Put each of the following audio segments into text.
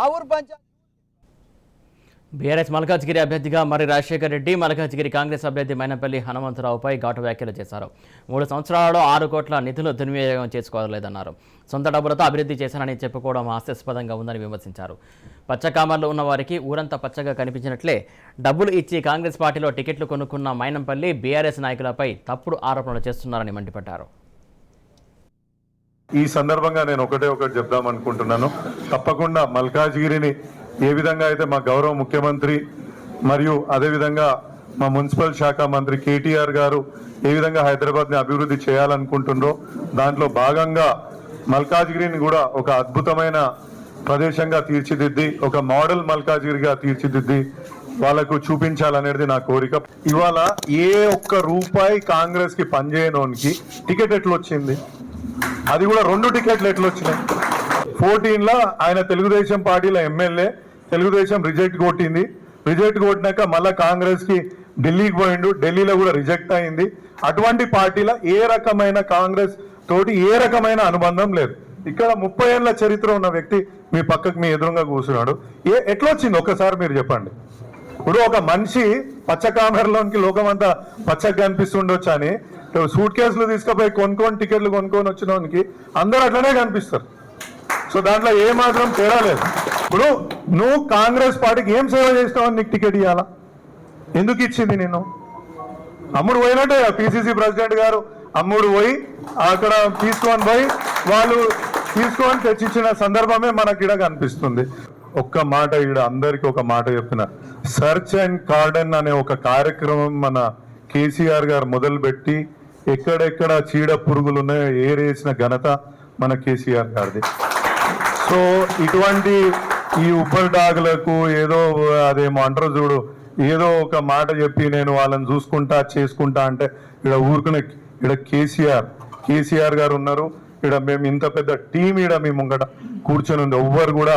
ఆ ఊరు పంచాయతీ బీఆర్ఎస్ మల్కాజ్గిరి అభ్యర్థిగా మరి రాజశేఖర్ రెడ్డి మల్కాజ్గిరి కాంగ్రెస్ అభ్యర్థి మైనపల్లి హనుమంతరావుపై ఘాటు వ్యాఖ్యలు చేశారు. మూడు సంవత్సరాలలో ఆరు కోట్ల నిధులు దుర్వినియోగం చేసుకోలేదన్నారు. సొంత డబ్బులతో అభివృద్ధి చేశానని చెప్పుకోవడం హాస్యాస్పదంగా ఉందని విమర్శించారు. పచ్చకామర్లు ఉన్న వారికి ఊరంతా పచ్చగా కనిపించినట్లే డబ్బులు ఇచ్చి కాంగ్రెస్ పార్టీలో టికెట్లు కొనుక్కున్న మైనంపల్లి బీఆర్ఎస్ నాయకులపై తప్పుడు ఆరోపణలు చేస్తున్నారని మండిపడ్డారు. ఈ సందర్భంగా నేను ఒకటే ఒకటి చెప్దాం అనుకుంటున్నాను. తప్పకుండా మల్కాజ్గిరిని ఏ విధంగా అయితే మా గౌరవ ముఖ్యమంత్రి మరియు అదేవిధంగా మా మున్సిపల్ శాఖ మంత్రి కేటీఆర్ గారు ఏ విధంగా హైదరాబాద్ని అభివృద్ధి చేయాలనుకుంటున్నారో దాంట్లో భాగంగా మల్కాజ్గిరిని కూడా ఒక అద్భుతమైన ప్రదేశంగా తీర్చిదిద్ది ఒక మోడల్ మల్కాజ్గిరిగా తీర్చిదిద్ది వాళ్ళకు చూపించాలనేది నా కోరిక. ఇవాళ ఏ ఒక్క రూపాయి కాంగ్రెస్కి పనిచేయనోనికి టికెట్ ఎట్లా వచ్చింది అది కూడా రెండు టికెట్లు ఎట్లా వచ్చినాయి? ఫోర్టీన్లో ఆయన తెలుగుదేశం పార్టీలో ఎమ్మెల్యే తెలుగుదేశం రిజెక్ట్ కొట్టింది. రిజెక్ట్ కొట్టినాక మళ్ళీ కాంగ్రెస్కి ఢిల్లీకి పోయిండు. ఢిల్లీలో కూడా రిజెక్ట్ అయింది. అటువంటి పార్టీలో ఏ రకమైన కాంగ్రెస్ తోటి ఏ రకమైన అనుబంధం లేదు. ఇక్కడ ముప్పై ఏళ్ళ చరిత్ర ఉన్న వ్యక్తి మీ పక్కకు మీ ఎదురుగా కూర్చున్నాడు. ఏ ఎట్లొచ్చింది ఒకసారి ఒక్కసారి మీరు చెప్పండి. ఇప్పుడు ఒక మనిషి పచ్చ కామెరలోనికి లోకమంతా పచ్చగా కనిపిస్తుండొచ్చు అని సూట్ కేసులు తీసుకుపోయి కొనుక్కొని టికెట్లు కొనుక్కొని వచ్చినోనికి అందరూ అట్లనే కనిపిస్తారు. సో దాంట్లో ఏ మాత్రం తేడా లేదు. ఇప్పుడు నువ్వు కాంగ్రెస్ పార్టీకి ఏం సేవ చేస్తావని నీకు టికెట్ ఇవ్వాలా ఎందుకు ఇచ్చింది నేను అమ్ముడు పోయినట్టే పిసిసి ప్రెసిడెంట్ గారు. అమ్ముడు పోయి అక్కడ తీసుకొని పోయి వాళ్ళు తీసుకొని తెచ్చిచ్చిన సందర్భమే మనకి ఇక్కడ కనిపిస్తుంది. ఒక్క మాట ఈడ అందరికి ఒక మాట చెప్తున్నా సర్చ్ అండ్ కార్డన్ అనే ఒక కార్యక్రమం మన కేసీఆర్ గారు మొదలుపెట్టి ఎక్కడెక్కడ చీడ పురుగులు ఉన్నాయో ఏరేసిన ఘనత మన కేసీఆర్ గారిది. సో ఇటువంటి ఈ ఉప్పర్ డాగులకు ఏదో అదేమో అంటారు చూడు ఏదో ఒక మాట చెప్పి నేను వాళ్ళని చూసుకుంటా చేసుకుంటా అంటే ఇక్కడ ఊరుకునే ఇక్కడ కేసీఆర్ కేసీఆర్ గారు ఉన్నారు. ఇక్కడ మేము ఇంత పెద్ద టీం ఇక్కడ మీ ముంగట కూర్చొని ఉంది. ఎవ్వరు కూడా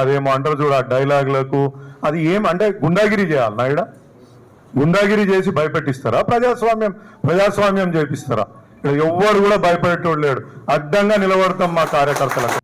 అదేమో అంటారు చూడు ఆ డైలాగులకు అది ఏం అంటే గుండాగిరి చేయాలన్నా ఇక్కడ గుండాగిరి చేసి భయపెట్టిస్తారా? ప్రజాస్వామ్యం ప్రజాస్వామ్యం చేపిస్తారా? ఇక్కడ ఎవ్వరు కూడా భయపెట్టేవాడు లేడు. అడ్డంగా నిలబడతాం మా కార్యకర్తలకు.